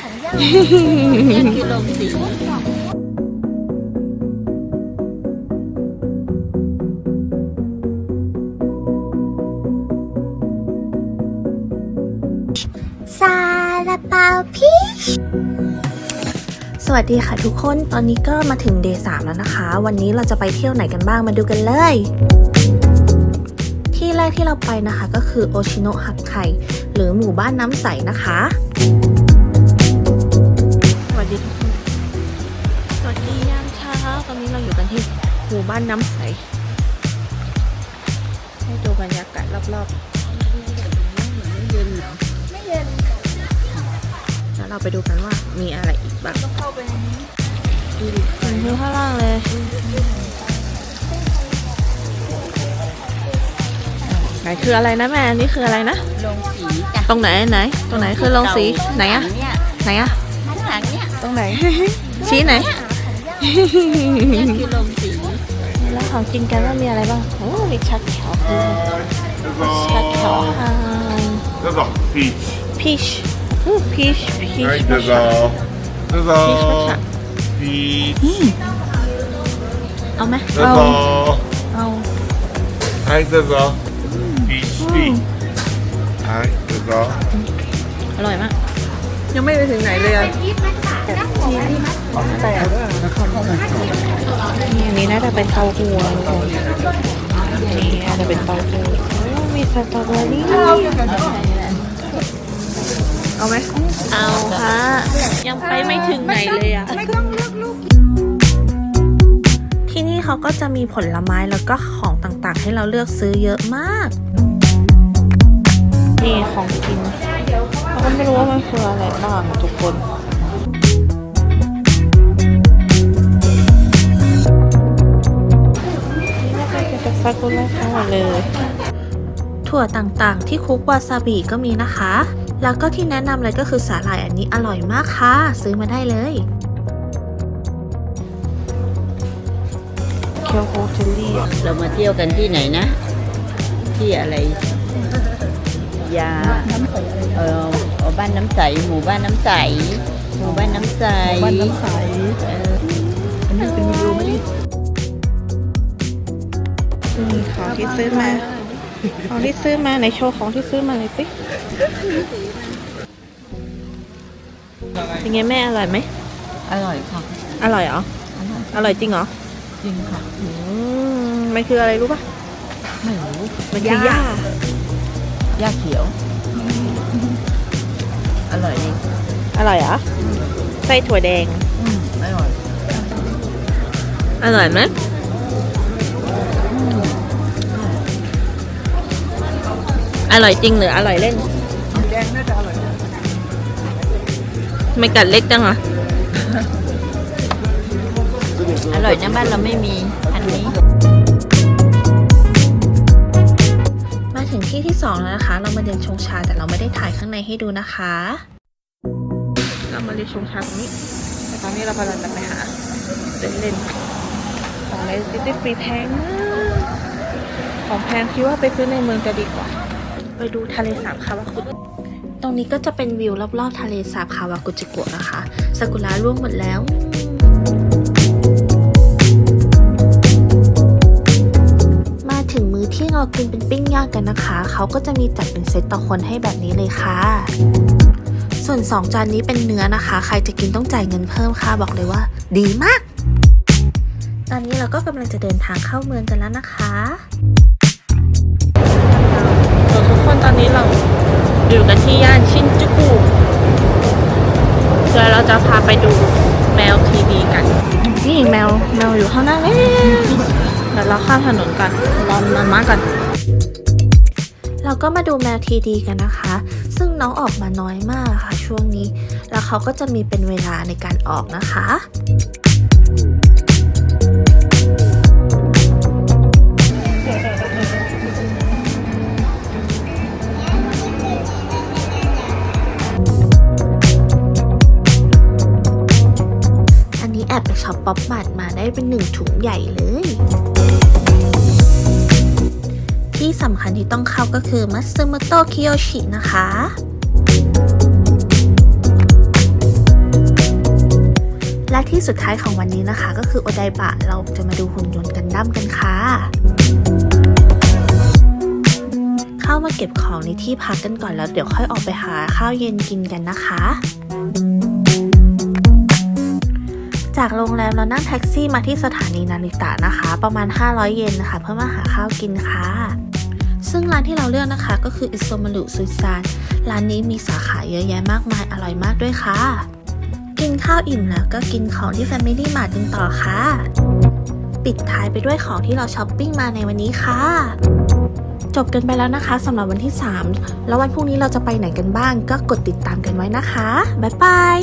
ของย่าเนี่ยคือลงสีซาลาเปาพีชสวัสดีค่ะทุกคน ตอนนี้ก็มาถึงเดย์สามแล้วนะคะ วันนี้เราจะไปเที่ยวไหนกันบ้างมาดูกันเลย ที่แรกที่เราไปนะคะก็คือโอชิโนะฮักไคหรือหมู่บ้านน้ำใสนะคะ ตอนนี้เราอยู่กันที่หมู่บ้านน้ำใส ให้ดูบรรยากาศรอบๆเย็นเหรอแล้วเราไปดูกันว่ามีอะไรอีกบ้างต้องเข้าไปในนี้ถึงที่ข้างล่างเลยไหนคืออะไรนะแม่อันนี่คืออะไรนะ ลงสีจ้ะตรงไหนไหน ตรงไหนคือลงสีไหนอะเนี่ยไหนอะข้างหลังเนี่ย ตรงไหน ชี้ไหนเนี่ยคือลงสีแล้วของกินกันว่ามีอะไรบ้างโอ้มีชักแขวชักแขวไฮ There's a peach. พีชพีชพีช Right, there's a there's Peach a peach. เอาไหม There's a เอา right, there's a peach tea. Right, there's a อร่อยมาก ยังไม่ไปถึงไหนเลยอะแต่อันนี้น่าจะเป็นเต้าหู้อะทุกคนนี่น่าจะเป็นเต้าหู้โอ้มีสตรอเบอรี่เอาไหมเอาค่ะ ยังไปไม่ถึงไหนเลยอะที่นี่เขาก็จะมีผลไม้แล้วก็ของต่างๆ ให้เราเลือกซื้อเยอะมาก นี่ของกิน เราก็ไม่รู้ว่ามันคืออะไรบ้างทุกคนนี่ก็เป็นซากุระทั้งหมดเลย ถั่วต่างๆ ที่คลุกวาซาบิก็มีนะคะ แล้วก็ที่แนะนำเลยก็คือสาหร่ายอันนี้อร่อยมากค่ะ ซื้อมาได้เลยเคียวโฮเทลลี่อะเรามาเที่ยวกันที่ไหนนะ ที่อะไร ยาเออเออบ้านน้ำใสหมู่บ้านน้ำใสหมู่บ้านน้ำใสบ้านน้ำใสเอออันนี้เป็นวิวไหมนี่ของที่ซื้อมาของที่ซื้อมาในโชว์ของที่ซื้อมาเลยสิเป็นไงแม่อร่อยไหมอร่อยค่ะ อร่อยเหรอ อร่อยจริงเหรอ จริงค่ะอืมมันคืออะไรรู้ป่ะไม่รู้ มันคือหญ้า ย่าเขียว อร่อยดีอร่อยเหรอไส้ถั่วแดง อืมอร่อย อร่อยไหมอร่อยจริงหรืออร่อยเล่น แดงน่าจะอร่อยไม่กัดเล็กจังอะ อร่อยนะบ้านเราไม่มีอันนี้ ถึงที่ที่สองแล้วนะคะ เรามาเดินชงชาแต่เราไม่ได้ถ่ายข้างในให้ดูนะคะ เรามาเรียนชงชาตรงนี้แต่ตอนนี้เรากำลังจะไปหาเดินเล่นของในซิตี้ฟรีแพงมากของแพงคิดว่าไปซื้อในเมืองจะดีกว่า ไปดูทะเลสาบคาวากุตรงนี้ก็จะเป็นวิวรอบๆทะเลสาบคาวากุจิโกะนะคะซากุระร่วงหมดแล้วมาถึงมื้อที่เรากินเป็นปิ้ง ย่างกันนะคะ เขาก็จะมีจัดเป็นเซตต่อคนให้แบบนี้เลยค่ะ ส่วน 2 จานนี้เป็นเนื้อนะคะ ใครจะกินต้องจ่ายเงินเพิ่มค่ะ บอกเลยว่า ดีมาก ตอนนี้เราก็กำลังจะเดินทางเข้าเมืองกันแล้วนะคะทุกคนตอนนี้เราอยู่กันที่ย่านชินจูกุเดี๋ยวเราจะพาไปดูแมวทีดีกัน นี่แมวแมวอยู่ข้างหน้าเลยเดี๋ยวเราข้ามถนนกันรอมันมากัน เราก็มาดูแมวทีดีกันนะคะ ซึ่งน้องออกมาน้อยมากค่ะช่วงนี้ แล้วเขาก็จะมีเป็นเวลาในการออกนะคะอันนี้แอบไปช็อปป๊อปบัตมาได้เป็นหนึ่งถุงใหญ่เลย ที่สำคัญที่ต้องเข้าก็คือมัตสึโมโตะคิโยชินะคะและที่สุดท้ายของวันนี้นะคะก็คือโอไดบะเราจะมาดูหุ่นยนต์กันดั้มกันค่ะ เข้ามาเก็บของในที่พักกันก่อนแล้วเดี๋ยวค่อยออกไปหาข้าวเย็นกินกันนะคะ จากโรงแรมเรานั่งแท็กซี่มาที่สถานีนาริตะนะคะ ประมาณ 500 เยนนะคะ เพื่อมาหาข้าวกินค่ะ ซึ่งร้านที่เราเลือกนะคะก็คืออิโซมารุซุซานร้านนี้มีสาขาเยอะแยะมากมายอร่อยมากด้วยค่ะ กินข้าวอิ่มแล้วก็กินของที่ Family Mart กันต่อค่ะ ปิดท้ายไปด้วยของที่เราช้อปปิ้งมาในวันนี้ค่ะ จบกันไปแล้วนะคะสำหรับวันที่ 3 แล้ววันพรุ่งนี้เราจะไปไหนกันบ้าง ก็กดติดตามกันไว้นะคะ บ๊ายบาย